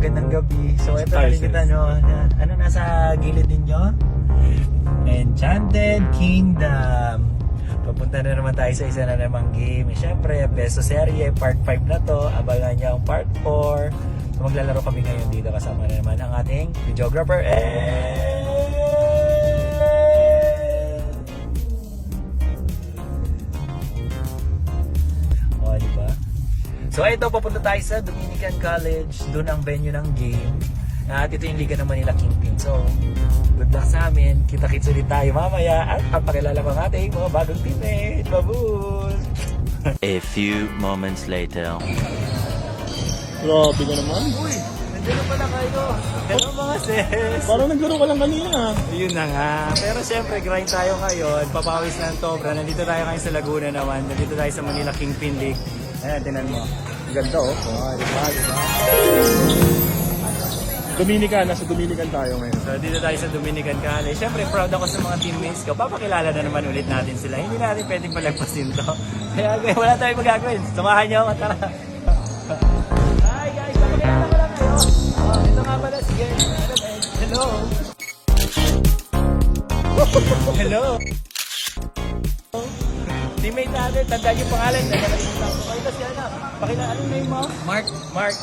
magandang gabi. So ito nakikita nyo, na, ano nasa gilid ninyo? Enchanted Kingdom. Papunta na naman tayo sa isa na namang game. Siyempre, Beso Serie, part 5 na to. Abangan nyo ang part 4. So maglalaro kami ngayon dito kasama na naman ang ating videographer. Eh! So ito, papunta tayo sa Dominican College. Doon ang venue ng game. At ito yung liga ng Manila Kingpin. So, good luck sa amin. Kita-kits ulit tayo mamaya. At papakilala ko ang ating mga bagong teammate. Babus! A few moments later. Grabe ka naman. Uy! Nandiyan na pala kayo. Hello mga sis! Parang naglaro ka lang kanina. Yun na nga. Pero syempre, grind tayo ngayon. Papawis na ang Tobra. Nandito tayo ngayon sa Laguna naman. Nandito tayo sa Manila Kingpin League. Ayan, tinan mo. Ganda oh. Oh, di ba? Di ba? Dominican, nasa Dominican tayo ngayon. So dito tayo sa Dominican College. Siyempre proud ako sa mga teammates ko. Papakilala na naman ulit natin sila. Hindi natin pwedeng palagpasin to. Kaya wala tayong magagawin. Samahan niyo ako. Tara. Hi guys, papakilala ko lang kayo. Oh, ito nga pala si Gary. Hello. Hello. Teammate natin, tandaan yung pangalan. Nakalimutan ko. Pakilala, anong name mo? Mark. Mark.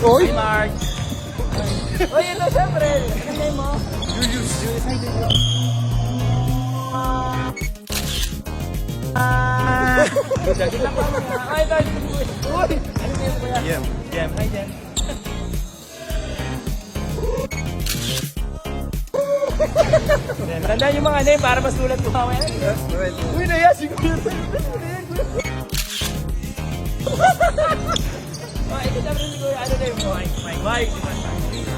Oy! Hi, Mark! Uy, ito syempre! Ano name mo? Julius. Julius, hi Julius. Ah! Lagi lang pa mga. Ay, ito, Julius. Uy! Ano name mo yan? Jem. Jem. Hi, Jem. Tandaan yung mga name para mas tulad ko mamaya. Uy, naya, siguro. Oh, ito syempre siguro, ano mo? Mike, Mike, Mike, di ba?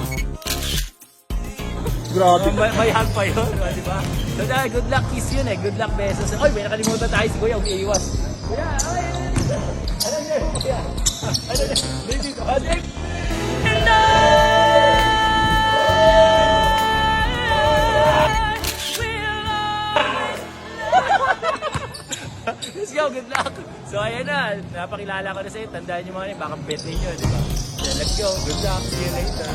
Grabe. Oh, may, may hug pa yun, oh, di ba? So, dahil good luck kiss yun eh. Good luck besos. Oy, may nakalimutan tayo si Kuya, umiiwas. Kuya, oy, ano? Kuya, ano niya? Baby ko, ah, So ayan na, napakilala ko na sa'yo. Tandaan nyo mga yun, baka bet ninyo, di ba? So, let's go, good luck. See you later.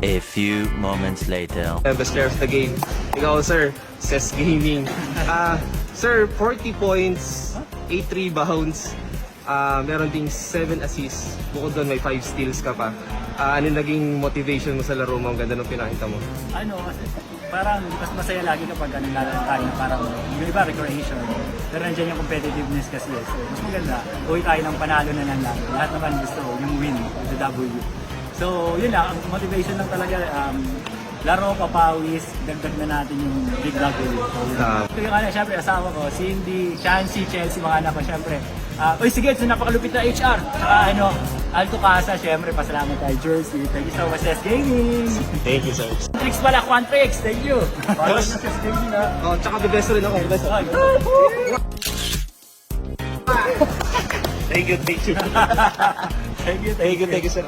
A few moments later. I'm best player of the game. Ikaw, sir, Ses Gaming. Ah, sir, 40 points, 8 rebounds, ah meron ding 7 assists. Bukod doon, may 5 steals ka pa. Ah, ano naging motivation mo sa laro mo? Ang ganda nung pinakita mo. ano, kasi parang mas masaya lagi kapag ano, lalaro tayo na parang yung iba recreation. Pero nandiyan yung competitiveness kasi eh. So, mas maganda, uwi tayo ng panalo na lang lang. Lahat naman gusto yung win, the W. So, yun lang, ang motivation lang talaga, um, laro, papawis, dagdag na natin yung big W. So, yun. Ah. Ito yung ano, syempre, asawa ko, Cindy, Chancy, Chelsea, mga anak ko, syempre. Ah, uy, sige, so napakalupit na HR. Tsaka ano, Alto Casa, syempre, pasalamat kay Jersey. Thank you so much, S Gaming. Thank you, sir. Tricks pala, Quantrix. Thank you. Follow na sa Gaming ha. Oh, tsaka the best rin ako. The best. Thank you, thank you. Thank you, Thank you, thank you, sir.